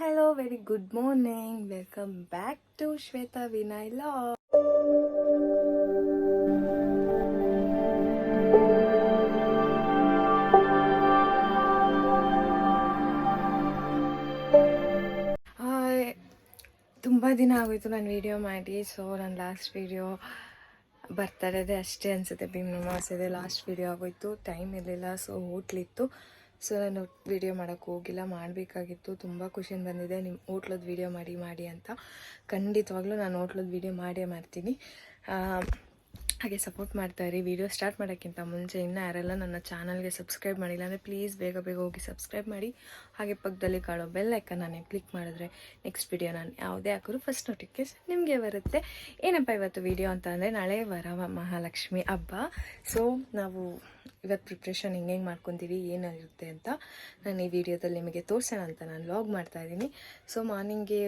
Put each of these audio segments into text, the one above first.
Hello very good morning welcome back to Shweta Vinay ಲಾ ತುಂಬ ದಿನ ಆಗೋಯ್ತು ನಾನು ವಿಡಿಯೋ ಮಾಡಿ. ಸೊ ನನ್ನ ಲಾಸ್ಟ್ ವಿಡಿಯೋ ಬರ್ತಡೇದೆ ಅಷ್ಟೇ ಅನಿಸುತ್ತೆ. ಭೀಮ್ ಇದೆ ಲಾಸ್ಟ್ ವಿಡಿಯೋ ಆಗೋಯ್ತು. ಟೈಮ್ ಇರಲಿಲ್ಲ ಸೊ ಹೋಟ್ಲಿತ್ತು ಸೊ ನಾನು ವಿಡಿಯೋ ಮಾಡೋಕ್ಕೆ ಹೋಗಿಲ್ಲ, ಮಾಡಬೇಕಾಗಿತ್ತು. ತುಂಬ ಖುಷಿಯಿಂದ ಬಂದಿದೆ. ನಿಮ್ಮ ಹೋಟ್ಲದ ವಿಡಿಯೋ ಮಾಡಿ ಮಾಡಿ ಅಂತ. ಖಂಡಿತವಾಗ್ಲೂ ನಾನು ಹೋಟ್ಲದ ವಿಡಿಯೋ ಮಾಡೇ ಮಾಡ್ತೀನಿ. ಹಾಗೆ ಸಪೋರ್ಟ್ ಮಾಡ್ತಾಯಿರಿ ವಿಡಿಯೋ ಸ್ಟಾರ್ಟ್ ಮಾಡೋಕ್ಕಿಂತ ಮುಂಚೆ ಇನ್ನೂ ಯಾರೆಲ್ಲ ನನ್ನ ಚಾನಲ್ಗೆ ಸಬ್ಸ್ಕ್ರೈಬ್ ಮಾಡಿಲ್ಲ ಅಂದರೆ ಪ್ಲೀಸ್ ಬೇಗ ಬೇಗ ಹೋಗಿ ಸಬ್ಸ್ಕ್ರೈಬ್ ಮಾಡಿ. ಹಾಗೆ ಪಕ್ಕದಲ್ಲಿ ಕಾಣೋ ಬೆಲ್ ನಾನು ಕ್ಲಿಕ್ ಮಾಡಿದ್ರೆ ನೆಕ್ಸ್ಟ್ ವಿಡಿಯೋ ನಾನು ಯಾವುದೇ ಹಾಕಿದ್ರು ಫಸ್ಟ್ ನೋಟಿಫಿಕೇಶನ್ ನಿಮಗೆ ಬರುತ್ತೆ. ಏನಪ್ಪ ಇವತ್ತು ವಿಡಿಯೋ ಅಂತ ಅಂದರೆ ನಾಳೆ ವರ ಮಹಾಲಕ್ಷ್ಮಿ ಹಬ್ಬ. ಸೊ ನಾವು ಇವತ್ತು ಪ್ರಿಪ್ರೇಷನ್ ಹೆಂಗೆ ಹೆಂಗೆ ಮಾಡ್ಕೊತೀವಿ ಏನಾಗಿರುತ್ತೆ ಅಂತ ನಾನು ಈ ವಿಡಿಯೋದಲ್ಲಿ ನಿಮಗೆ ತೋರಿಸೋಣ ಅಂತ ನಾನು ಲಾಗ್ ಮಾಡ್ತಾ ಇದ್ದೀನಿ. ಸೊ ಮಾರ್ನಿಂಗ್ಗೆ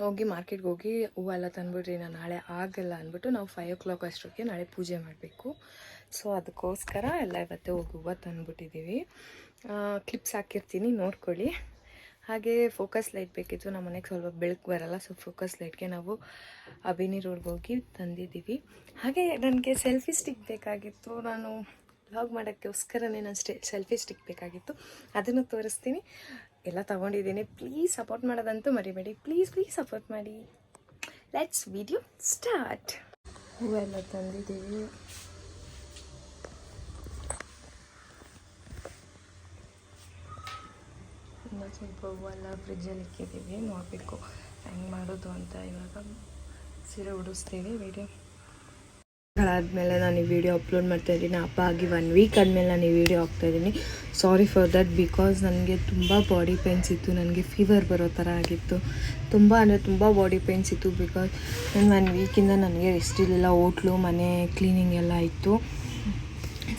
ಹೋಗಿ ಮಾರ್ಕೆಟ್ಗೆ ಹೋಗಿ ಹೂವೆಲ್ಲ ತಂದ್ಬಿಟ್ರಿ ನಾನು ನಾಳೆ ಆಗಲ್ಲ ಅಂದ್ಬಿಟ್ಟು ನಾವು ಫೈವ್ ಓ ಕ್ಲಾಕ್ ಅಷ್ಟೊತ್ತಿಗೆ ನಾಳೆ ಪೂಜೆ ಮಾಡಬೇಕು. ಸೊ ಅದಕ್ಕೋಸ್ಕರ ಎಲ್ಲ ಇವತ್ತೇ ಹೋಗಿ ಹೂವು ತಂದ್ಬಿಟ್ಟಿದ್ದೀವಿ. ಕ್ಲಿಪ್ಸ್ ಹಾಕಿರ್ತೀನಿ, ನೋಡ್ಕೊಳ್ಳಿ. ಹಾಗೆ ಫೋಕಸ್ ಲೈಟ್ ಬೇಕಿತ್ತು, ನಮ್ಮ ಮನೆಗೆ ಸ್ವಲ್ಪ ಬೆಳಕು ಬರಲ್ಲ ಸೊ ಫೋಕಸ್ ಲೈಟ್ಗೆ ನಾವು ಅಭಿನಿ ರೋಡ್ಗೆ ಹೋಗಿ ತಂದಿದ್ದೀವಿ. ಹಾಗೆ ನನಗೆ ಸೆಲ್ಫಿ ಸ್ಟಿಕ್ ಬೇಕಾಗಿತ್ತು, ನಾನು ಬ್ಲಾಗ್ ಮಾಡೋಕ್ಕೋಸ್ಕರನೇ ನಾನು ಸ್ಟೆ ಸೆಲ್ಫಿ ಸ್ಟಿಕ್ ಬೇಕಾಗಿತ್ತು. ಅದನ್ನು ತೋರಿಸ್ತೀನಿ. ಎಲ್ಲ ತಗೊಂಡಿದ್ದೀನಿ. ಪ್ಲೀಸ್ ಸಪೋರ್ಟ್ ಮಾಡೋದಂತೂ ಮರಿಬೇಡಿ. ಪ್ಲೀಸ್ ಪ್ಲೀಸ್ ಸಪೋರ್ಟ್ ಮಾಡಿ. ಲೆಟ್ಸ್ ವಿಡಿಯೋ ಸ್ಟಾರ್ಟ್ ಹೂವೆಲ್ಲ ತಂದಿದ್ದೀವಿ. ಇನ್ನೂ ಸ್ವಲ್ಪ ಹೂವೆಲ್ಲ ಫ್ರಿಜ್ಜಲ್ಲಿ ಇಕ್ಕಿದ್ದೀವಿ. ನೋಡಬೇಕು ಹೆಂಗೆ ಮಾಡೋದು ಅಂತ ಇವಾಗ. ಸೀರೆ ಉಡಿಸ್ತೀವಿ. ವಿಡಿಯೋ ಆದಮೇಲೆ ನಾನು ಈ ವಿಡಿಯೋ ಅಪ್ಲೋಡ್ ಮಾಡ್ತಾ ಇದ್ದೀನಿ. ಅಪ್ಪ ಆಗಿ ಒನ್ ವೀಕ್ ಆದಮೇಲೆ ನಾನು ಈ ವಿಡಿಯೋ ಹಾಕ್ತಾ ಇದ್ದೀನಿ. ಸಾರಿ ಫಾರ್ ದಟ್ ಬಿಕಾಸ್ ನನಗೆ ತುಂಬ ಬಾಡಿ ಪೇನ್ಸ್ ಇತ್ತು. ನನಗೆ ಫೀವರ್ ಬರೋ ಥರ ಆಗಿತ್ತು. ತುಂಬ ಅಂದರೆ ತುಂಬ ಬಾಡಿ ಪೇನ್ಸ್ ಇತ್ತು ಬಿಕಾಸ್ ನಾನು ಒನ್ ವೀಕಿಂದ ನನಗೆ ರೆಸ್ಟ್ ಇರಲಿಲ್ಲ. ಹೋಟ್ಲು ಮನೆ ಕ್ಲೀನಿಂಗ್ ಎಲ್ಲ ಇತ್ತು.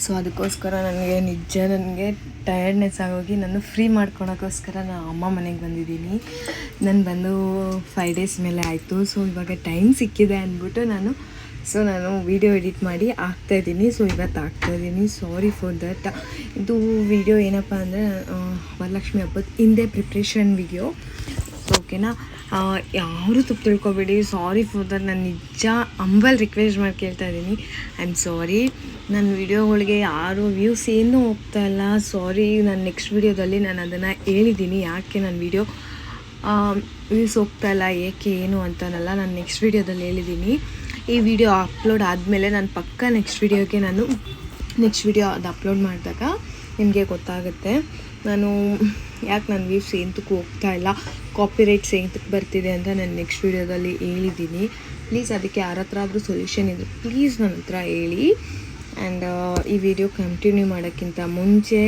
ಸೊ ಅದಕ್ಕೋಸ್ಕರ ನನಗೆ ನಿಜ ನನಗೆ ಟಯರ್ಡ್ನೆಸ್ ಆಗೋಗಿ ನಾನು ಫ್ರೀ ಮಾಡ್ಕೊಳೋಕ್ಕೋಸ್ಕರ ನಾನು ಅಮ್ಮ ಮನೆಗೆ ಬಂದಿದ್ದೀನಿ. ನಾನು ಬಂದು ಫೈವ್ ಡೇಸ್ ಮೇಲೆ ಆಯಿತು. ಸೊ ಇವಾಗ ಟೈಮ್ ಸಿಕ್ಕಿದೆ ಅಂದ್ಬಿಟ್ಟು ನಾನು ಸೊ ನಾನು ವಿಡಿಯೋ ಎಡಿಟ್ ಮಾಡಿ ಹಾಕ್ತಾಯಿದ್ದೀನಿ ಸೊ ಇವತ್ತು ಹಾಕ್ತಾಯಿದ್ದೀನಿ ಸಾರಿ ಫಾರ್ ದಟ್ ಇದು ವಿಡಿಯೋ ಏನಪ್ಪ ಅಂದರೆ ವರಲಕ್ಷ್ಮಿ ಹಬ್ಬದ ಹಿಂದೆ ಪ್ರಿಪ್ರೇಷನ್ ವಿಡಿಯೋ ಓಕೆನಾ ಯಾರು ತಪ್ಪು ತಿಳ್ಕೊಬೇಡಿ. ಸಾರಿ ಫಾರ್ ದಟ್ ನಾನು ನಿಜ ಅಂಬಲ್ ರಿಕ್ವೆಸ್ಟ್ ಮಾಡಿ ಕೇಳ್ತಾ ಇದ್ದೀನಿ. ಐ ಆಮ್ ಸಾರಿ ನನ್ನ ವಿಡಿಯೋಗಳಿಗೆ ಯಾರು ವ್ಯೂಸ್ ಏನೂ ಹೋಗ್ತಾ ಇಲ್ಲ. ಸಾರಿ ನಾನು ನೆಕ್ಸ್ಟ್ ವಿಡಿಯೋದಲ್ಲಿ ನಾನು ಅದನ್ನು ಹೇಳಿದ್ದೀನಿ. ಯಾಕೆ ನನ್ನ ವಿಡಿಯೋ ವ್ಯೂಸ್ ಹೋಗ್ತಾ ಇಲ್ಲ? ಏಕೆ, ಏನು ಅಂತನಲ್ಲ ನಾನು ನೆಕ್ಸ್ಟ್ ವಿಡಿಯೋದಲ್ಲಿ ಹೇಳಿದ್ದೀನಿ. ಈ ವಿಡಿಯೋ ಅಪ್ಲೋಡ್ ಆದಮೇಲೆ ನಾನು ಪಕ್ಕ ನೆಕ್ಸ್ಟ್ ವಿಡಿಯೋಗೆ ನಾನು ನೆಕ್ಸ್ಟ್ ವಿಡಿಯೋ ಅದು ಅಪ್ಲೋಡ್ ಮಾಡಿದಾಗ ನಿಮಗೆ ಗೊತ್ತಾಗುತ್ತೆ. ನಾನು ಯಾಕೆ ನನ್ನ ವ್ಯೂಸ್ ಏಂತಕ್ಕೂ ಹೋಗ್ತಾ ಇಲ್ಲ ಕಾಪಿರೈಟ್ಸ್ ಏಂತಕ್ಕೆ ಬರ್ತಿದೆ ಅಂತ ನಾನು ನೆಕ್ಸ್ಟ್ ವಿಡಿಯೋದಲ್ಲಿ ಹೇಳಿದ್ದೀನಿ. ಪ್ಲೀಸ್ ಅದಕ್ಕೆ ಯಾರ ಹತ್ರ ಆದರೂ ಸೊಲ್ಯೂಷನ್ ಇದ್ದರೆ ಪ್ಲೀಸ್ ನನ್ನ ಹತ್ರ ಹೇಳಿ. ಆ್ಯಂಡ್ ಈ ವಿಡಿಯೋ ಕಂಟಿನ್ಯೂ ಮಾಡೋಕ್ಕಿಂತ ಮುಂಚೆ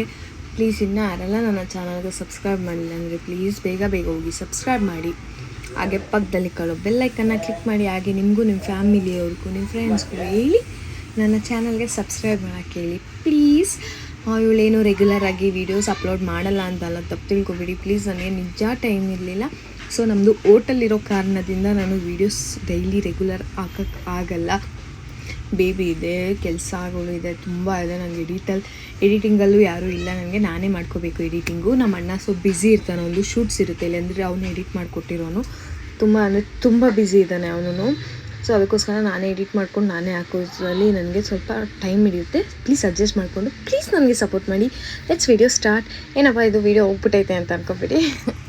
ಪ್ಲೀಸ್ ಇನ್ನೂ ಯಾರೆಲ್ಲ ನನ್ನ ಚಾನಲ್ಗೆ ಸಬ್ಸ್ಕ್ರೈಬ್ ಮಾಡಿಲ್ಲ ಅಂದರೆ ಪ್ಲೀಸ್ ಬೇಗ ಬೇಗ ಹೋಗಿ ಸಬ್ಸ್ಕ್ರೈಬ್ ಮಾಡಿ. ಹಾಗೆ ಪಕ್ಕದಲ್ಲಿ ಕಳೋ ಬೆಲ್ಲೈಕನ್ನ ಕ್ಲಿಕ್ ಮಾಡಿ, ಹಾಗೆ ನಿಮಗೂ ನಿಮ್ಮ ಫ್ಯಾಮಿಲಿಯವ್ರಿಗೂ ನಿಮ್ಮ ಫ್ರೆಂಡ್ಸ್ಗೂ ಹೇಳಿ ನನ್ನ ಚಾನಲ್ಗೆ ಸಬ್ಸ್ಕ್ರೈಬ್ ಮಾಡೋಕ್ಕೆ ಹೇಳಿ ಪ್ಲೀಸ್ ಇವಳೇನು ರೆಗ್ಯುಲರ್ ಆಗಿ ವೀಡಿಯೋಸ್ ಅಪ್ಲೋಡ್ ಮಾಡಲ್ಲ ಅಂತಲ್ಲ, ತಪ್ಪು ತಿಳ್ಕೊಬೇಡಿ. ಪ್ಲೀಸ್ ನನಗೆ ನಿಜ ಟೈಮ್ ಇರಲಿಲ್ಲ. ಸೊ ನಮ್ಮದು ಓಟಲ್ಲಿರೋ ಕಾರಣದಿಂದ ನಾನು ವೀಡಿಯೋಸ್ ಡೈಲಿ ರೆಗ್ಯುಲರ್ ಹಾಕೋಕ್ಕೆ ಆಗಲ್ಲ. ಬೇಬಿ ಇದೆ ಕೆಲಸಗಳು ಇದೆ, ತುಂಬ ಇದೆ. ನನಗೆ ಎಡಿಟಲ್ ಎಡಿಟಿಂಗಲ್ಲೂ ಯಾರೂ ಇಲ್ಲ. ನನಗೆ ನಾನೇ ಮಾಡ್ಕೋಬೇಕು ಎಡಿಟಿಂಗು ನಮ್ಮ ಅಣ್ಣ ಸೊ ಬ್ಯುಸಿ ಇರ್ತಾನೆ. ಒಂದು ಶೂಟ್ಸ್ ಇರುತ್ತೆ ಇಲ್ಲಾಂದರೆ ಅವನು ಎಡಿಟ್ ಮಾಡಿಕೊಟ್ಟಿರೋನು. ತುಂಬ ಅಂದರೆ ತುಂಬ ಬ್ಯುಸಿ ಇದ್ದಾನೆ ಅವನು ಸೊ ಅದಕ್ಕೋಸ್ಕರ ನಾನೇ ಎಡಿಟ್ ಮಾಡ್ಕೊಂಡು ನಾನೇ ಹಾಕೋದ್ರಲ್ಲಿ ನನಗೆ ಸ್ವಲ್ಪ ಟೈಮ್ ಹಿಡಿಯುತ್ತೆ. ಪ್ಲೀಸ್ ಅಡ್ಜಸ್ಟ್ ಮಾಡಿಕೊಂಡು ಪ್ಲೀಸ್ ನನಗೆ ಸಪೋರ್ಟ್ ಮಾಡಿ. ಲೆಟ್ಸ್ ವಿಡಿಯೋ ಸ್ಟಾರ್ಟ್ ಏನಪ್ಪ ಇದು ವಿಡಿಯೋ ಹೋಗ್ಬಿಟ್ಟೈತೆ ಅಂತ ಅನ್ಕೋಬೇಡಿ.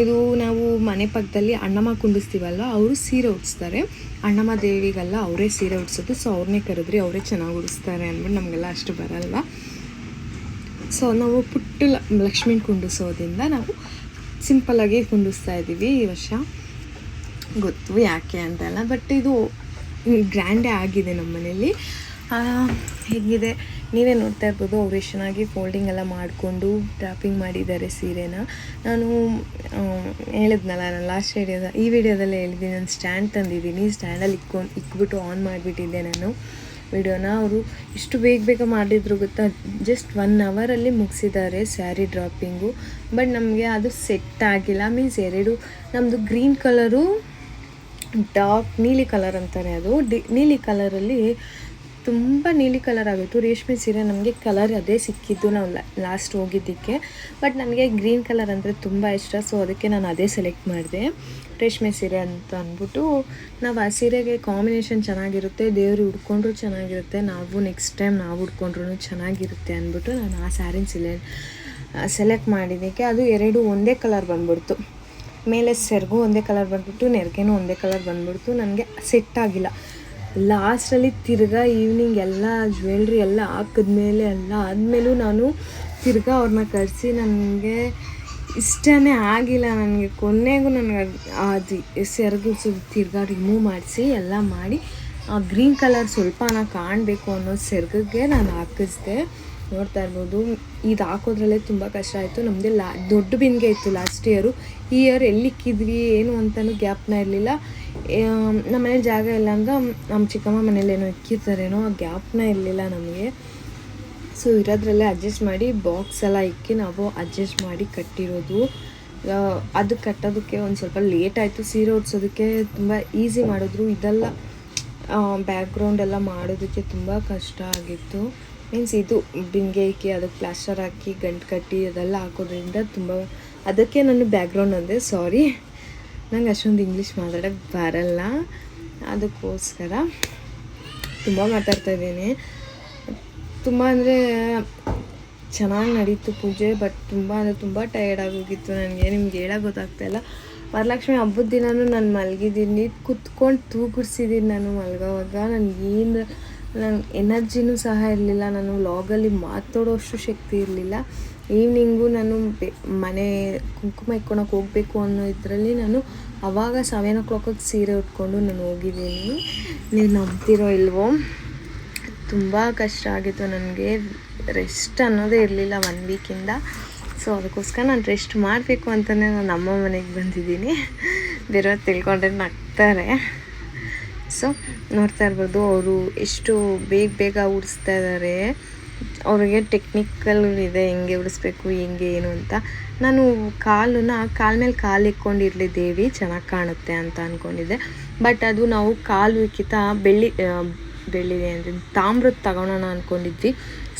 ಇದು ನಾವು ಮನೆ ಪಕ್ಕದಲ್ಲಿ ಅಣ್ಣಮ್ಮ ಕುಂಡಿಸ್ತೀವಲ್ಲ ಅವರು ಸೀರೆ ಉಡಿಸ್ತಾರೆ. ಅಣ್ಣಮ್ಮ ದೇವಿಗೆಲ್ಲ ಅವರೇ ಸೀರೆ ಉಡ್ಸೋದು ಸೊ ಅವ್ರನ್ನೇ ಕರೆದ್ರಿ, ಅವರೇ ಚೆನ್ನಾಗಿ ಉಡಿಸ್ತಾರೆ ಅಂದ್ಬಿಟ್ಟು ನಮಗೆಲ್ಲ ಅಷ್ಟು ಬರಲ್ಲ ಸೊ ನಾವು ಪುಟ್ಟ ಲಕ್ಷ್ಮೀನ ಕುಂಡಿಸೋದ್ರಿಂದ ನಾವು ಸಿಂಪಲ್ಲಾಗಿ ಕುಂಡಿಸ್ತಾ ಇದ್ದೀವಿ ಈ ವರ್ಷ. ಗೊತ್ತು ಯಾಕೆ ಅಂತೆಲ್ಲ ಬಟ್ ಇದು ಗ್ರ್ಯಾಂಡೇ ಆಗಿದೆ ನಮ್ಮ ಮನೇಲಿ ಹೇಗಿದೆ? ನೀವೇ ನೋಡ್ತಾ ಇರ್ಬೋದು ಅವ್ರು ಎಷ್ಟು ಚೆನ್ನಾಗಿ ಫೋಲ್ಡಿಂಗ್ ಎಲ್ಲ ಮಾಡಿಕೊಂಡು ಟ್ರಾಪಿಂಗ್ ಮಾಡಿದ್ದಾರೆ ಸೀರೆನ. ನಾನು ಹೇಳಿದ್ನಲ್ಲ, ನಾನು ಲಾಸ್ಟ್ ವಿಡಿಯೋದ ಈ ವಿಡಿಯೋದಲ್ಲೇ ಹೇಳಿದ್ದೀನಿ ನಾನು ಸ್ಟ್ಯಾಂಡ್ ತಂದಿದ್ದೀನಿ ಸ್ಟ್ಯಾಂಡಲ್ಲಿ ಇಕ್ಕೊಂಡು ಇಕ್ಬಿಟ್ಟು ಆನ್ ಮಾಡಿಬಿಟ್ಟಿದ್ದೆ ನಾನು ವಿಡಿಯೋನ ಅವರು ಇಷ್ಟು ಬೇಗ ಬೇಗ ಮಾಡಿದ್ರು ಗೊತ್ತಾ? ಜಸ್ಟ್ ಒನ್ ಅವರಲ್ಲಿ ಮುಗಿಸಿದ್ದಾರೆ ಸ್ಯಾರಿ ಡ್ರಾಪಿಂಗು ಬಟ್ ನಮಗೆ ಅದು ಸೆಟ್ ಆಗಿಲ್ಲ ಮೀನ್ಸ್ ಎರಡು ನಮ್ಮದು ಗ್ರೀನ್ ಕಲರು ಡಾರ್ಕ್ ನೀಲಿ ಕಲರ್ ಅಂತಾರೆ ಅದು. ಡಿ, ನೀಲಿ ಕಲರಲ್ಲಿ ತುಂಬ ನೀಲಿ ಕಲರ್ ಆಗಿತ್ತು ರೇಷ್ಮೆ ಸೀರೆ ನಮಗೆ ಕಲರ್ ಅದೇ ಸಿಕ್ಕಿದ್ದು ನಾವು ಲಾಸ್ಟ್ ಹೋಗಿದ್ದಕ್ಕೆ. ಬಟ್ ನನಗೆ ಗ್ರೀನ್ ಕಲರ್ ಅಂದರೆ ತುಂಬ ಇಷ್ಟ ಸೊ ಅದಕ್ಕೆ ನಾನು ಅದೇ ಸೆಲೆಕ್ಟ್ ಮಾಡಿದೆ. ರೇಷ್ಮೆ ಸೀರೆ ಅಂತ ಅಂದ್ಬಿಟ್ಟು ನಾವು ಆ ಸೀರೆಗೆ ಕಾಂಬಿನೇಷನ್ ಚೆನ್ನಾಗಿರುತ್ತೆ, ದೇವರು ಉಡ್ಕೊಂಡ್ರು ಚೆನ್ನಾಗಿರುತ್ತೆ, ನಾವು ನೆಕ್ಸ್ಟ್ ಟೈಮ್ ನಾವು ಉಡ್ಕೊಂಡ್ರು ಚೆನ್ನಾಗಿರುತ್ತೆ ಅಂದ್ಬಿಟ್ಟು ನಾನು ಆ ಸ್ಯಾರಿನ ಸಿಲೆ ಸೆಲೆಕ್ಟ್ ಮಾಡಿದ್ದಕ್ಕೆ ಅದು ಎರಡು ಒಂದೇ ಕಲರ್ ಬಂದ್ಬಿಡ್ತು. ಮೇಲೆ ಸೆರಗು ಒಂದೇ ಕಲರ್ ಬಂದ್ಬಿಟ್ಟು, ನೆರಿಗೆನೂ ಒಂದೇ ಕಲರ್ ಬಂದ್ಬಿಡ್ತು. ನನಗೆ ಸೆಟ್ ಆಗಿಲ್ಲ. ಲಾಸ್ಟಲ್ಲಿ ತಿರ್ಗಾ ಈವ್ನಿಂಗ್ ಎಲ್ಲ ಜ್ಯುವೆಲ್ರಿ ಎಲ್ಲ ಹಾಕಿದ್ಮೇಲೆ ಎಲ್ಲ ಆದಮೇಲೂ ನಾನು ತಿರ್ಗಾ ಅವ್ರನ್ನ ಕರೆಸಿ ನನಗೆ ಇಷ್ಟನೇ ಆಗಿಲ್ಲ ನನಗೆ. ಕೊನೆಗೂ ನನಗೆ ಅದು ಸೆರಗು ಸು ತಿರ್ಗಾ ರಿಮೂವ್ ಮಾಡಿಸಿ ಎಲ್ಲ ಮಾಡಿ, ಆ ಗ್ರೀನ್ ಕಲರ್ ಸ್ವಲ್ಪನ ಕಾಣಬೇಕು ಅನ್ನೋ ಸೆರಗಿಗೆ ನಾನು ಹಾಕಿಸ್ದೆ. ನೋಡ್ತಾ ಇರ್ಬೋದು. ಇದು ಹಾಕೋದ್ರಲ್ಲೇ ತುಂಬ ಕಷ್ಟ ಆಯಿತು. ನಮ್ಮದೇ ಲಾ, ದೊಡ್ಡ ಬಿನ್ಗೆ ಇತ್ತು ಲಾಸ್ಟ್ ಇಯರು ಈ ಇಯರ್ ಎಲ್ಲಿಕ್ಕಿದ್ವಿ ಏನು ಅಂತಲೂ ಗ್ಯಾಪ್ನ ಇರಲಿಲ್ಲ. ನಮ್ಮ ಮನೇಲಿ ಜಾಗ ಇಲ್ಲ ಅಂದ್ರೆ ನಮ್ಮ ಚಿಕ್ಕಮ್ಮ ಮನೇಲಿ ಏನೋ ಇಕ್ಕಿರ್ತಾರೇನೋ, ಆ ಗ್ಯಾಪ್ನ ಇರಲಿಲ್ಲ ನಮಗೆ. ಸೊ ಇರೋದ್ರಲ್ಲೇ ಅಡ್ಜಸ್ಟ್ ಮಾಡಿ ಬಾಕ್ಸ್ ಎಲ್ಲ ಇಕ್ಕಿ ನಾವು ಅಡ್ಜಸ್ಟ್ ಮಾಡಿ ಕಟ್ಟಿರೋದು. ಅದು ಕಟ್ಟೋದಕ್ಕೆ ಒಂದು ಸ್ವಲ್ಪ ಲೇಟ್ ಆಯಿತು. ಸೀರೆ ಉಡ್ಸೋದಕ್ಕೆ ತುಂಬ ಈಸಿ ಮಾಡಿದ್ರು. ಇದೆಲ್ಲ ಬ್ಯಾಕ್ಗ್ರೌಂಡ್ ಎಲ್ಲ ಮಾಡೋದಕ್ಕೆ ತುಂಬ ಕಷ್ಟ ಆಗಿತ್ತು. ಮೀನ್ಸ್ ಇದು ಬಿಂಗೆ ಇಕ್ಕಿ ಅದಕ್ಕೆ ಪ್ಲಾಸ್ಟರ್ ಹಾಕಿ, ಗಂಟು ಕಟ್ಟಿ, ಅದೆಲ್ಲ ಹಾಕೋದ್ರಿಂದ ತುಂಬ, ಅದಕ್ಕೆ ನಾನು ಬ್ಯಾಕ್ಗ್ರೌಂಡ್ ಅಂದೆ ಸಾರಿ ನಂಗೆ ಅಷ್ಟೊಂದು ಇಂಗ್ಲೀಷ್ ಮಾತಾಡೋಕ್ಕೆ ಬರಲ್ಲ. ಅದಕ್ಕೋಸ್ಕರ ತುಂಬ ಮಾತಾಡ್ತಾ ಇದ್ದೀನಿ. ತುಂಬ ಅಂದರೆ ಚೆನ್ನಾಗಿ ನಡೀತು ಪೂಜೆ ಬಟ್ ತುಂಬ ಅಂದರೆ ತುಂಬ ಟಯರ್ಡ್ ಆಗೋಗಿತ್ತು ನನಗೆ. ನಿಮ್ಗೆ ಹೇಳೋಕೆ ಗೊತ್ತಾಗ್ತಾ ಇಲ್ಲ. ವರಲಕ್ಷ್ಮಿ ಹಬ್ಬದ ದಿನವೂ ನಾನು ಮಲಗಿದ್ದೀನಿ. ಕುತ್ಕೊಂಡು ತೂಗುಡ್ಸಿದ್ದೀನಿ ನಾನು ಮಲಗೋವಾಗ. ನನಗೇನು ನನ್ನ ಎನರ್ಜಿನೂ ಸಹ ಇರಲಿಲ್ಲ, ನಾನು ವ್ಲಾಗಲ್ಲಿ ಮಾತಾಡೋಷ್ಟು ಶಕ್ತಿ ಇರಲಿಲ್ಲ. ಈವ್ನಿಂಗು ನಾನು ಮನೆ ಕುಂಕುಮ ಇಟ್ಕೊಳಕ್ಕೆ ಹೋಗಬೇಕು ಅನ್ನೋ ಇದರಲ್ಲಿ ನಾನು ಅವಾಗ ಸೆವೆನ್ ಓ ಕ್ಲಾಕಿಗೆ ಸೀರೆ ಉಟ್ಕೊಂಡು ನಾನು ಹೋಗಿದ್ದೀನಿ. ನೀವು ನಂಬ್ತಿರೋ ಇಲ್ವೋ? ತುಂಬ ಕಷ್ಟ ಆಗಿತ್ತು ನನಗೆ. ರೆಸ್ಟ್ ಅನ್ನೋದೇ ಇರಲಿಲ್ಲ ಒನ್ ವೀಕಿಂದ ಸೊ ಅದಕ್ಕೋಸ್ಕರ ನಾನು ರೆಸ್ಟ್ ಮಾಡಬೇಕು ಅಂತಲೇ ನಾನು ಅಮ್ಮ ಮನೆಗೆ ಬಂದಿದ್ದೀನಿ. ಬೇರೆಯವ್ರು ತಿಳ್ಕೊಂಡ್ರೆ ನಗ್ತಾರೆ. ಸೊ, ನೋಡ್ತಾ ಇರ್ಬೋದು, ಅವರು ಎಷ್ಟು ಬೇಗ ಬೇಗ ಉಡಿಸ್ತಾ ಇದ್ದಾರೆ. ಅವ್ರಿಗೆ ಟೆಕ್ನಿಕಲ್ ಇದೆ, ಹೆಂಗೆ ಉಡಿಸ್ಬೇಕು, ಹೆಂಗೆ ಏನು ಅಂತ. ನಾನು ಕಾಲನ್ನ, ಕಾಲ ಮೇಲೆ ಕಾಲು ಇಕ್ಕೊಂಡಿರಲಿ ದೇವಿ ಚೆನ್ನಾಗಿ ಕಾಣುತ್ತೆ ಅಂತ ಅಂದ್ಕೊಂಡಿದ್ದೆ ಬಟ್ ಅದು ನಾವು ಕಾಲು ಇಕ್ಕಿತ ಬೆಳ್ಳಿ ಬೆಳ್ಳಿದೆ ಬೆಳ್ಳಿ ಅಂದರೆ ತಾಮ್ರದ ತಗೊಳೋಣ ಅಂದ್ಕೊಂಡಿದ್ವಿ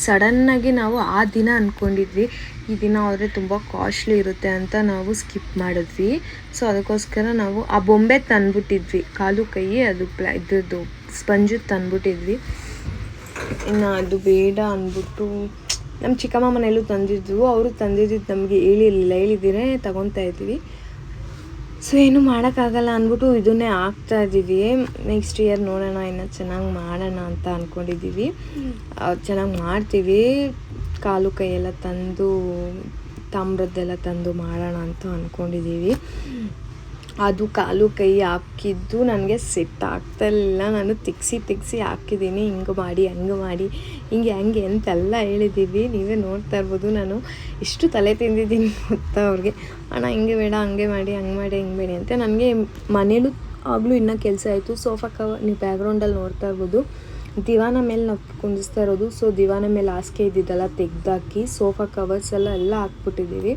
ಸಡನ್ನಾಗಿ ನಾವು ಆ ದಿನ ಅಂದ್ಕೊಂಡಿದ್ವಿ ಈ ದಿನ ಆದರೆ ತುಂಬ ಕಾಸ್ಟ್ಲಿ ಇರುತ್ತೆ ಅಂತ ನಾವು ಸ್ಕಿಪ್ ಮಾಡಿದ್ವಿ. ಸೊ ಅದಕ್ಕೋಸ್ಕರ ನಾವು ಆ ಬೊಂಬೆ ತಂದ್ಬಿಟ್ಟಿದ್ವಿ. ಕಾಲು ಕೈ ಅದು ಪ್ಲಾ ಇದ್ರದ್ದು ಸ್ಪಂಜು ತಂದ್ಬಿಟ್ಟಿದ್ವಿ. ಇನ್ನು ಅದು ಬೇಡ ಅಂದ್ಬಿಟ್ಟು ನಮ್ಮ ಚಿಕ್ಕಮ್ಮ ಮನೆಯಲ್ಲೂ ತಂದಿದ್ವು. ಅವರು ತಂದಿದ್ದು ನಮಗೆ ಹೇಳಿರಲಿಲ್ಲ. ಹೇಳಿದ್ದೀರೇ ತಗೊತಾ ಇದ್ವಿ. ಸೊ ಏನು ಮಾಡೋಕ್ಕಾಗಲ್ಲ ಅಂದ್ಬಿಟ್ಟು ಇದನ್ನೇ ಆಗ್ತಾ ಇದ್ದೀವಿ. ನೆಕ್ಸ್ಟ್ ಇಯರ್ ನೋಡೋಣ ಇನ್ನೂ ಚೆನ್ನಾಗಿ ಮಾಡೋಣ ಅಂತ ಅಂದ್ಕೊಂಡಿದ್ದೀವಿ ಚೆನ್ನಾಗಿ ಮಾಡ್ತೀವಿ. ಕಾಲು ಕೈಯೆಲ್ಲ ತಂದು ತಾಮ್ರದ್ದೆಲ್ಲ ತಂದು ಮಾಡೋಣ ಅಂತ ಅಂದ್ಕೊಂಡಿದ್ದೀವಿ ಅದು ಕಾಲು ಕೈ ಹಾಕಿದ್ದು ನನಗೆ ಸೆಟ್ ಆಗ್ತಲ್ಲ ನಾನು ತಿಕ್ಸಿ ತಿಕ್ಸಿ ಹಾಕಿದ್ದೀನಿ. ಹಿಂಗೆ ಮಾಡಿ, ಹಂಗೆ ಮಾಡಿ, ಹಿಂಗೆ, ಹಂಗೆ ಅಂತೆಲ್ಲ ಹೇಳಿದ್ದೀವಿ. ನೀವೇ ನೋಡ್ತಾ ಇರ್ಬೋದು ನಾನು ಇಷ್ಟು ತಲೆ ತಿಂದಿದ್ದೀನಿ ಗೊತ್ತಾ ಅವ್ರಿಗೆ. ಅಣ್ಣ, ಹಿಂಗೆ ಬೇಡ, ಹಂಗೆ ಮಾಡಿ ಹಂಗೆ ಮಾಡಿ, ಹಿಂಗೆ ಬೇಡಿ ಅಂತ. ನನಗೆ ಮನೇಲೂ ಆಗಲೂ ಇನ್ನೂ ಕೆಲಸ ಆಯಿತು. ಸೋಫಾ ಕವರ್ ನೀವು ಬ್ಯಾಕ್ಗ್ರೌಂಡಲ್ಲಿ ನೋಡ್ತಾ ಇರ್ಬೋದು. ದಿವಾನ ಮೇಲೆ ನಾವು ಕುಂದಿಸ್ತಾ ಇರೋದು. ಸೊ ದಿವಾನ ಮೇಲೆ ಹಾಸಿಗೆ ಇದ್ದಿದ್ದೆಲ್ಲ ತೆಗ್ದಾಕಿ, ಸೋಫಾ ಕವರ್ಸ್ ಎಲ್ಲ ಎಲ್ಲ ಹಾಕ್ಬಿಟ್ಟಿದ್ದೀವಿ.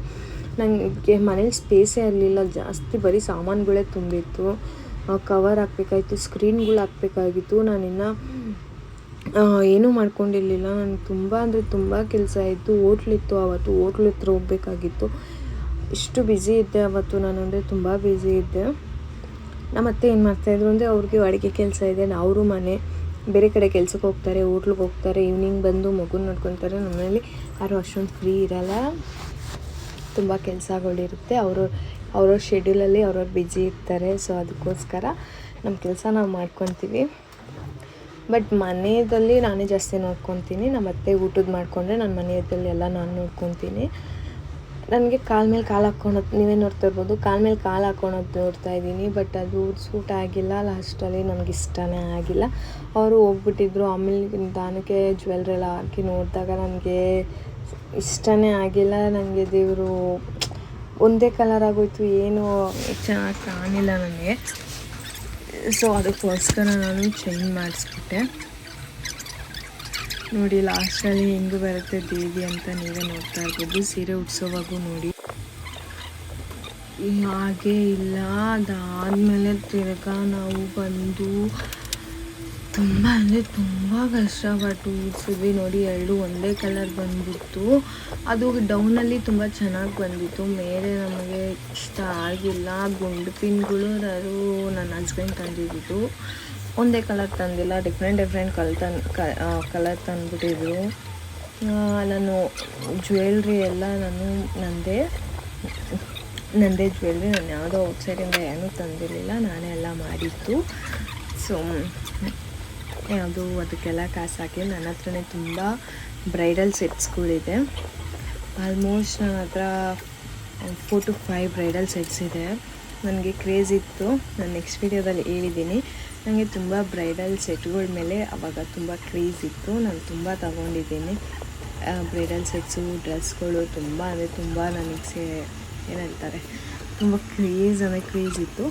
ನನಗೆ ಮನೇಲಿ ಸ್ಪೇಸೇ ಇರಲಿಲ್ಲ. ಜಾಸ್ತಿ ಬರೀ ಸಾಮಾನುಗಳೇ ತುಂಬಿತ್ತು. ಕವರ್ ಹಾಕ್ಬೇಕಾಗಿತ್ತು. ಸ್ಕ್ರೀನ್ಗಳು ಹಾಕ್ಬೇಕಾಗಿತ್ತು ನಾನಿನ್ನು ಏನೂ ಮಾಡ್ಕೊಂಡಿರಲಿಲ್ಲ. ನನಗೆ ತುಂಬ ಅಂದರೆ ತುಂಬ ಕೆಲಸ ಇತ್ತು. ಹೋಟ್ಲಿತ್ತು ಆವತ್ತು ಹೋಟ್ಲ್ ಹತ್ರ ಹೋಗ್ಬೇಕಾಗಿತ್ತು. ಇಷ್ಟು ಬ್ಯುಸಿ ಇದ್ದೆ ಆವತ್ತು ನಾನು ಅಂದರೆ ತುಂಬ ಬ್ಯುಸಿ ಇದ್ದೆ. ನಮ್ಮ ಅತ್ತೆ ಏನು ಮಾಡ್ತಾಯಿದ್ರು ಅಂದರೆ, ಅವ್ರಿಗೆ ಅಡುಗೆ ಕೆಲಸ ಇದೆ. ಅವರು ಮನೆ. ಬೇರೆ ಕಡೆ ಕೆಲ್ಸಕ್ಕೆ ಹೋಗ್ತಾರೆ, ಹೋಟ್ಲಿಗೆ ಹೋಗ್ತಾರೆ ಈವ್ನಿಂಗ್ ಬಂದು ಮಗುನ ನೋಡ್ಕೊತಾರೆ. ನಮ್ಮನೇಲಿ ಯಾರು ಅಷ್ಟೊಂದು ಫ್ರೀ ಇರಲ್ಲ. ತುಂಬ ಕೆಲಸಗಳಿರುತ್ತೆ ಅವರು ಅವ್ರವ್ರ ಶೆಡ್ಯೂಲಲ್ಲಿ ಅವ್ರವ್ರು ಬಿಜಿ ಇರ್ತಾರೆ. ಸೊ ಅದಕ್ಕೋಸ್ಕರ ನಮ್ಮ ಕೆಲಸ ನಾವು ಮಾಡ್ಕೊತೀವಿ. ಬಟ್ ಮನೆಯಲ್ಲಿ ನಾನೇ ಜಾಸ್ತಿ ನೋಡ್ಕೊತೀನಿ. ನಮ್ಮ ಅತ್ತೆ ಊಟದ ಮಾಡಿಕೊಂಡ್ರೆ ನಾನು ಎಲ್ಲ ನಾನು ನೋಡ್ಕೊತೀನಿ. ನನಗೆ ಕಾಲ ಮೇಲೆ ಕಾಲು ಹಾಕ್ಕೊಳೋದು ನೀವೇ ನೋಡ್ತಾ ಇರ್ಬೋದು, ಕಾಲ ಮೇಲೆ ಕಾಲು ಹಾಕ್ಕೊಳೋದು ನೋಡ್ತಾ ಇದ್ದೀನಿ ಬಟ್ ಅದು ಸೂಟ್ ಆಗಿಲ್ಲ ಲಾಸ್ಟಲ್ಲಿ ನನಗೆ ಇಷ್ಟನೇ ಆಗಿಲ್ಲ. ಅವರು ಹೋಗ್ಬಿಟ್ಟಿದ್ರು, ಆಮೇಲೆ ದಾನಕ್ಕೆ ಜ್ಯುವೆಲ್ರಿ ಎಲ್ಲ ಹಾಕಿ ನೋಡಿದಾಗ ನನಗೆ ಇಷ್ಟನೇ ಆಗಿಲ್ಲ ನನಗೆ ದೇವರು ಒಂದೇ ಕಲರ್ ಆಗೋಯ್ತು, ಏನು ಚೆನ್ನಾಗಿ ಕಾಣಿಲ್ಲ ನನಗೆ. ಸೊ ಅದಕ್ಕೋಸ್ಕರ ನಾನು ಚೇಂಜ್ ಮಾಡಿಸ್ಬಿಟ್ಟೆ. ನೋಡಿ ಲಾಸ್ಟಲ್ಲಿ ಹೆಂಗೆ ಬರುತ್ತೆ ದೇವಿ ಅಂತ ನೀವೇ ನೋಡ್ತಾ ಇರ್ಬೋದು. ಸೀರೆ ಉಡ್ಸೋವಾಗೂ ನೋಡಿ. ಹಾಗೆ ಇಲ್ಲ, ಅದಾದಮೇಲೆ ತಿರ್ಗಾ ನಾವು ಬಂದು ತುಂಬ ಅಂದರೆ ತುಂಬ ಕಷ್ಟಪಟ್ಟು ಉಡ್ಸಿದ್ವಿ ನೋಡಿ. ಎರಡು ಒಂದೇ ಕಲರ್ ಬಂದಿತ್ತು ಅದು ಡೌನಲ್ಲಿ ತುಂಬ ಚೆನ್ನಾಗಿ ಬಂದಿತ್ತು. ಮೇಲೆ ನಮಗೆ ಇಷ್ಟ ಆಗಿಲ್ಲ. ಗುಂಡು ಪಿನ್ಗಳು ನನ್ನ ಹಸ್ಬೆಂಡ್ ತಂದಿದ್ದು. ಒಂದೇ ಕಲರ್ ತಂದಿಲ್ಲ ಡಿಫ್ರೆಂಟ್ ಡಿಫ್ರೆಂಟ್ ಕಲರ್ ತನ್ ಕಲರ್ ತಂದ್ಬಿಟ್ಟಿದ್ರು. ನಾನು ಜ್ಯುವೆಲ್ರಿ ಎಲ್ಲ ನಾನು ನಂದೇ ನಂದೇ ಜ್ಯುವೆಲ್ರಿ ನಾನು ಯಾವುದೋ ಔಟ್ಸೈಡಿಂದ ಏನೂ ತಂದಿರಲಿಲ್ಲ, ನಾನೇ ಎಲ್ಲ ಮಾಡಿದ್ದು. ಸೊ ಯಾವುದು ಅದಕ್ಕೆಲ್ಲ ಕಾಸು ಹಾಕಿ ನನ್ನ ಹತ್ರನೇ ತುಂಬ ಬ್ರೈಡಲ್ ಸೆಟ್ಸ್ಗಳಿದೆ ಆಲ್ಮೋಸ್ಟ್ ನನ್ನ ಹತ್ರ four to five bridal sets ಇದೆ. ನನಗೆ ಕ್ರೇಜ್ ಇತ್ತು. ನಾನು ನೆಕ್ಸ್ಟ್ ವೀಡಿಯೋದಲ್ಲಿ ಹೇಳಿದ್ದೀನಿ. ನನಗೆ ತುಂಬ ಬ್ರೈಡಲ್ ಸೆಟ್ಗಳ ಮೇಲೆ ಅವಾಗ ತುಂಬ ಕ್ರೇಜ್ ಇತ್ತು. ನಾನು ತುಂಬ ತಗೊಂಡಿದ್ದೀನಿ. ಬ್ರೈಡಲ್ ಸೆಟ್ಸು ಡ್ರೆಸ್ಗಳು ತುಂಬ, ಅಂದರೆ ತುಂಬ ನನಗೆ ಸೇ, ಏನಂತಾರೆ, ತುಂಬ ಕ್ರೇಜ್ ಅಂದರೆ ಕ್ರೇಜ್ ಇತ್ತು.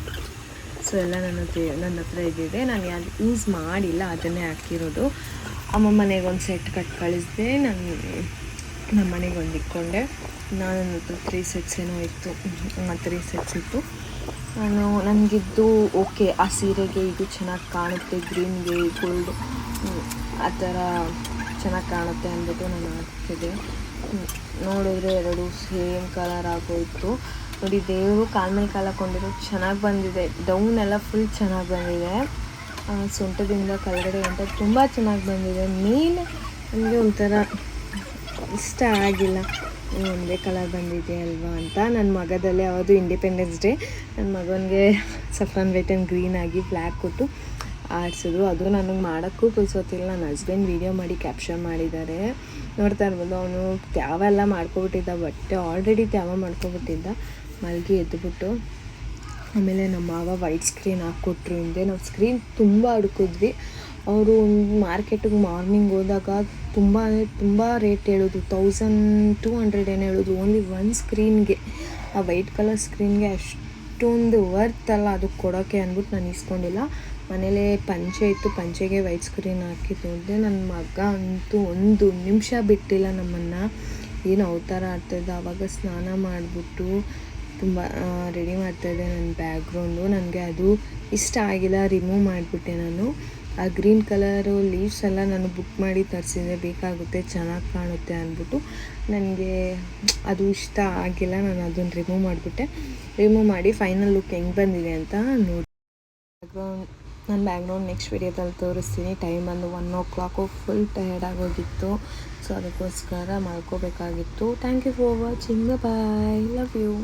ಸೊ ಎಲ್ಲ ನನ್ನ ಹತ್ರ ನನ್ನ ಹತ್ರ ಇದ್ದಿದೆ. ನಾನು ಯಾವ ಯೂಸ್ ಮಾಡಿಲ್ಲ ಅದನ್ನೇ ಹಾಕಿರೋದು. ಅಮ್ಮ ಮನೆಗೆ ಒಂದು ಸೆಟ್ ಕಟ್ ಕಳಿಸಿದೆ. ನಾನು ನಮ್ಮ ಮನೆಗೆ ಒಂದು ಇಟ್ಕೊಂಡೆ. ನಾನು ನನ್ನ ಹತ್ರ ತ್ರೀ ಸೆಟ್ಸ್ ಏನೋ ಇತ್ತು. ತ್ರೀ ಸೆಟ್ಸ್ ಇತ್ತು. ನಾನು ನನಗಿದ್ದು ಓಕೆ, ಆ ಸೀರೆಗೆ ಇದು ಚೆನ್ನಾಗಿ ಕಾಣುತ್ತೆ, ಗ್ರೀನ್ಗೆ ಗೋಲ್ಡ್. ಆ ಥರ ಚೆನ್ನಾಗಿ ಕಾಣುತ್ತೆ ಅಂದ್ಬಿಟ್ಟು ನಾನು ಹಾಕಿದೆ. ನೋಡಿದ್ರೆ ಎರಡು ಸೇಮ್ ಕಲರ್ ಆಗೋಯಿತು. ನೋಡಿ, ದೇವರು ಕಾಲ ಮೇಲೆ ಚೆನ್ನಾಗಿ ಬಂದಿದೆ. ಡೌನ್ ಎಲ್ಲ ಫುಲ್ ಚೆನ್ನಾಗಿ ಬಂದಿದೆ. ಸೊಂಟದಿಂದ ಕೆಳಗಡೆ ಅಂತ ತುಂಬ ಚೆನ್ನಾಗಿ ಬಂದಿದೆ. ಮೇಲೆ ನನಗೆ ಒಂಥರ ಇಷ್ಟ ಆಗಿಲ್ಲ. ಒಂದೇ ಕಲರ್ ಬಂದಿದೆ ಅಲ್ವಾ ಅಂತ. ನನ್ನ ಮಗದಲ್ಲಿ ಯಾವುದು ಇಂಡಿಪೆಂಡೆನ್ಸ್ ಡೇ ನನ್ನ ಮಗನಿಗೆ ಸಫ್ರಾನ್ ವೈಟ್ ಆ್ಯಂಡ್ ಗ್ರೀನ್ ಆಗಿ ಫ್ಲ್ಯಾಗ್ ಕೊಟ್ಟು ಆಡಿಸಿದ್ರು. ಅದು ನನಗೆ ಮಾಡೋಕ್ಕೂ ಪುಲ್ಸೋತಿಲ್ಲ ನನ್ನ ಹಸ್ಬೆಂಡ್ ವೀಡಿಯೋ ಮಾಡಿ ಕ್ಯಾಪ್ಚರ್ ಮಾಡಿದ್ದಾರೆ. ನೋಡ್ತಾ ಇರ್ಬೋದು, ಅವನು ತ್ಯಾವ ಎಲ್ಲ ಮಾಡ್ಕೊಬಿಟ್ಟಿದ್ದ ಬಟ್ಟೆ ಆಲ್ರೆಡಿ ತ್ಯಾವ ಮಾಡ್ಕೊಬಿಟ್ಟಿದ್ದ. ಮಲಗಿ ಎದ್ದುಬಿಟ್ಟು ಆಮೇಲೆ ನಮ್ಮ ಮಾವ ವೈಟ್ ಸ್ಕ್ರೀನ್ ಹಾಕ್ಕೊಟ್ರು ಹಿಂದೆ. ನಾವು ಸ್ಕ್ರೀನ್ ತುಂಬ ಹುಡುಕಿದ್ವಿ. ಅವರು ಮಾರ್ಕೆಟಿಗೆ ಮಾರ್ನಿಂಗ್ ಹೋದಾಗ ತುಂಬ ತುಂಬ ರೇಟ್ ಹೇಳೋದು. ತೌಸಂಡ್ ಟೂ ಹಂಡ್ರೆಡ್ ಏನು ಹೇಳೋದು. ಓನ್ಲಿ ಒನ್ ಸ್ಕ್ರೀನ್ಗೆ ಆ ವೈಟ್ ಕಲರ್ ಸ್ಕ್ರೀನ್ಗೆ ಅಷ್ಟೊಂದು ವರ್ತ್ ಅಲ್ಲ ಅದಕ್ಕೆ ಕೊಡೋಕ್ಕೆ ಅಂದ್ಬಿಟ್ಟು ನಾನು ಇಸ್ಕೊಂಡಿಲ್ಲ. ಮನೇಲೇ ಪಂಚೆ ಇತ್ತು. ಪಂಚೆಗೆ ವೈಟ್ ಸ್ಕ್ರೀನ್ ಹಾಕಿ ಅಂದರೆ ನನ್ನ ಮಗ ಅಂತೂ ಒಂದು ನಿಮಿಷ ಬಿಟ್ಟಿಲ್ಲ ನಮ್ಮನ್ನು. ಏನು ಅವತಾರ ಆಡ್ತಾಯಿದ್ದೆ ಆವಾಗ ಸ್ನಾನ ಮಾಡಿಬಿಟ್ಟು ತುಂಬ ರೆಡಿ ಮಾಡ್ತಾಯಿದ್ದೆ ನನ್ನ ಬ್ಯಾಗ್ರೌಂಡು ನನಗೆ ಅದು ಇಷ್ಟ ಆಗಿಲ್ಲ. ರಿಮೂವ್ ಮಾಡಿಬಿಟ್ಟೆ ನಾನು. ಆ ಗ್ರೀನ್ ಕಲರು ಲೀವ್ಸ್ ಎಲ್ಲ ನಾನು ಬುಕ್ ಮಾಡಿ ತರಿಸಿದೆ ಬೇಕಾಗುತ್ತೆ, ಚೆನ್ನಾಗಿ ಕಾಣುತ್ತೆ ಅಂದ್ಬಿಟ್ಟು. ನನಗೆ ಅದು ಇಷ್ಟ ಆಗಿಲ್ಲ, ನಾನು ಅದನ್ನು ರಿಮೂವ್ ಮಾಡಿಬಿಟ್ಟೆ. ರಿಮೂವ್ ಮಾಡಿ ಫೈನಲ್ ಲುಕ್ ಹೆಂಗೆ ಬಂದಿದೆ ಅಂತ ನೋಡಿ. ಬ್ಯಾಕ್ಗ್ರೌಂಡ್ ನಾನು ಬ್ಯಾಕ್ಗ್ರೌಂಡ್ ನೆಕ್ಸ್ಟ್ ವೀಡಿಯೋದಲ್ಲಿ ತೋರಿಸ್ತೀನಿ. ಟೈಮ್ ಬಂದು one o'clock full tired ಆಗೋಗಿತ್ತು. ಸೊ ಅದಕ್ಕೋಸ್ಕರ ಮಲ್ಕೋಬೇಕಾಗಿತ್ತು. Thank you for watching bye love you